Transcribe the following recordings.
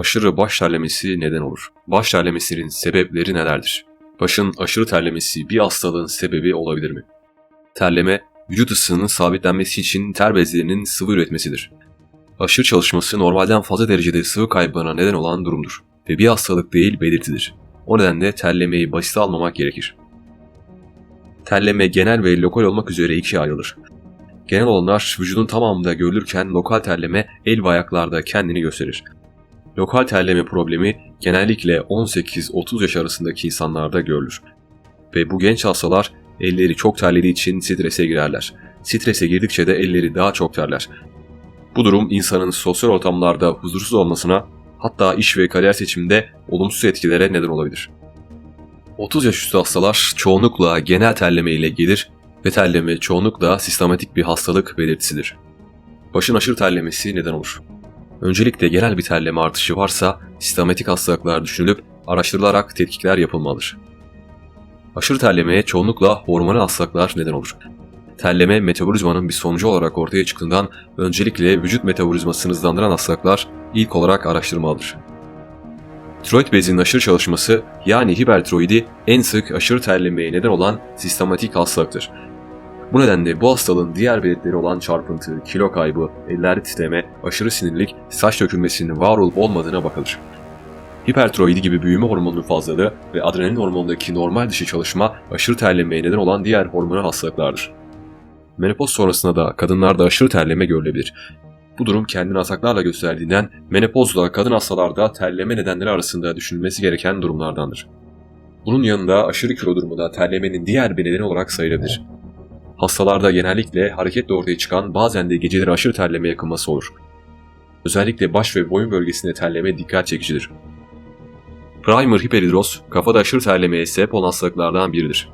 Aşırı baş terlemesi neden olur? Baş terlemesinin sebepleri nelerdir? Başın aşırı terlemesi bir hastalığın sebebi olabilir mi? Terleme, vücut ısısının sabitlenmesi için ter bezlerinin sıvı üretmesidir. Aşırı çalışması normalden fazla derecede sıvı kaybına neden olan durumdur ve bir hastalık değil belirtidir. O nedenle terlemeyi basite almamak gerekir. Terleme genel ve lokal olmak üzere ikiye ayrılır. Genel olanlar vücudun tamamında görülürken lokal terleme el ve ayaklarda kendini gösterir. Lokal terleme problemi genellikle 18-30 yaş arasındaki insanlarda görülür. Ve bu genç hastalar elleri çok terlediği için strese girerler. Strese girdikçe de elleri daha çok terler. Bu durum insanın sosyal ortamlarda huzursuz olmasına hatta iş ve kariyer seçiminde olumsuz etkilere neden olabilir. 30 yaş üstü hastalar çoğunlukla genel terleme ile gelir ve terleme çoğunlukla sistematik bir hastalık belirtisidir. Başın aşırı terlemesi neden olur? Öncelikle genel bir terleme artışı varsa sistematik hastalıklar düşünülüp araştırılarak tetkikler yapılmalıdır. Aşırı terlemeye çoğunlukla hormonal hastalıklar neden olur. Terleme metabolizmanın bir sonucu olarak ortaya çıktığından öncelikle vücut metabolizmasını hızlandıran hastalıklar ilk olarak araştırılmalıdır. Tiroid bezinin aşırı çalışması yani hipertiroidi en sık aşırı terlemeye neden olan sistematik hastalıktır. Bu nedenle bu hastalığın diğer belirtileri olan çarpıntı, kilo kaybı, ellerde titreme, aşırı sinirlik, saç dökülmesinin var olup olmadığına bakılır. Hipertiroidi gibi büyüme hormonunun fazlalığı ve adrenalin hormonundaki normal dışı çalışma aşırı terlemeye neden olan diğer hormonal hastalıklardır. Menopoz sonrasında da kadınlarda aşırı terleme görülebilir. Bu durum kendini ataklarla gösterdiğinden menopozla kadın hastalarda terleme nedenleri arasında düşünülmesi gereken durumlardandır. Bunun yanında aşırı kilo durumu da terlemenin diğer bir nedeni olarak sayılabilir. Hastalarda genellikle hareketle ortaya çıkan bazen de geceleri aşırı terleme yakınması olur. Özellikle baş ve boyun bölgesinde terleme dikkat çekicidir. Primer hiperhidroz, kafada aşırı terlemeye sebep olan hastalıklardan biridir.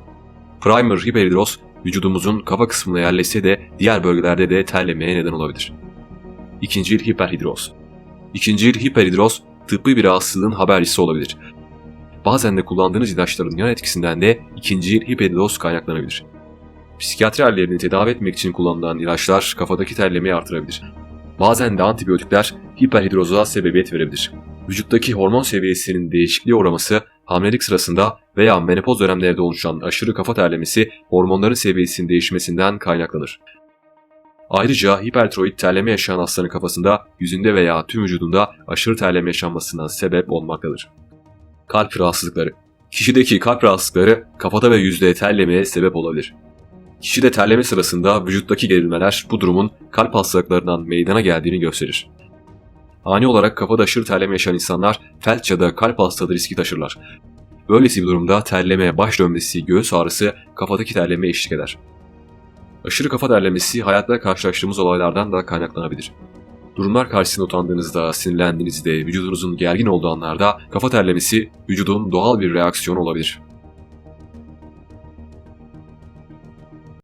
Primer hiperhidroz, vücudumuzun kafa kısmına yerleşse de diğer bölgelerde de terlemeye neden olabilir. İkincil hiperhidroz. İkincil hiperhidroz, tıbbi bir rahatsızlığın habercisi olabilir. Bazen de kullandığınız ilaçların yan etkisinden de ikincil hiperhidroz kaynaklanabilir. Psikiyatri hallerini tedavi etmek için kullanılan ilaçlar kafadaki terlemeyi artırabilir. Bazen de antibiyotikler hiperhidroza sebebiyet verebilir. Vücuttaki hormon seviyesinin değişikliğe uğraması, hamilelik sırasında veya menopoz dönemlerinde oluşan aşırı kafa terlemesi hormonların seviyesinin değişmesinden kaynaklanır. Ayrıca hipertiroid terleme yaşayan hastanın kafasında, yüzünde veya tüm vücudunda aşırı terleme yaşanmasına sebep olmaktadır. Kalp rahatsızlıkları Kişideki kalp rahatsızlıkları kafada ve yüzde terlemeye sebep olabilir. Kişide terleme sırasında vücuttaki gerilmeler bu durumun kalp hastalıklarından meydana geldiğini gösterir. Ani olarak kafada aşırı terleme yaşayan insanlar felç ya da kalp hastalığı riski taşırlar. Böylesi bir durumda terleme, baş dönmesi, göğüs ağrısı kafadaki terleme eşlik eder. Aşırı kafa terlemesi hayatta karşılaştığımız olaylardan da kaynaklanabilir. Durumlar karşısında utandığınızda, sinirlendiğinizde, vücudunuzun gergin olduğu anlarda kafa terlemesi vücudun doğal bir reaksiyonu olabilir.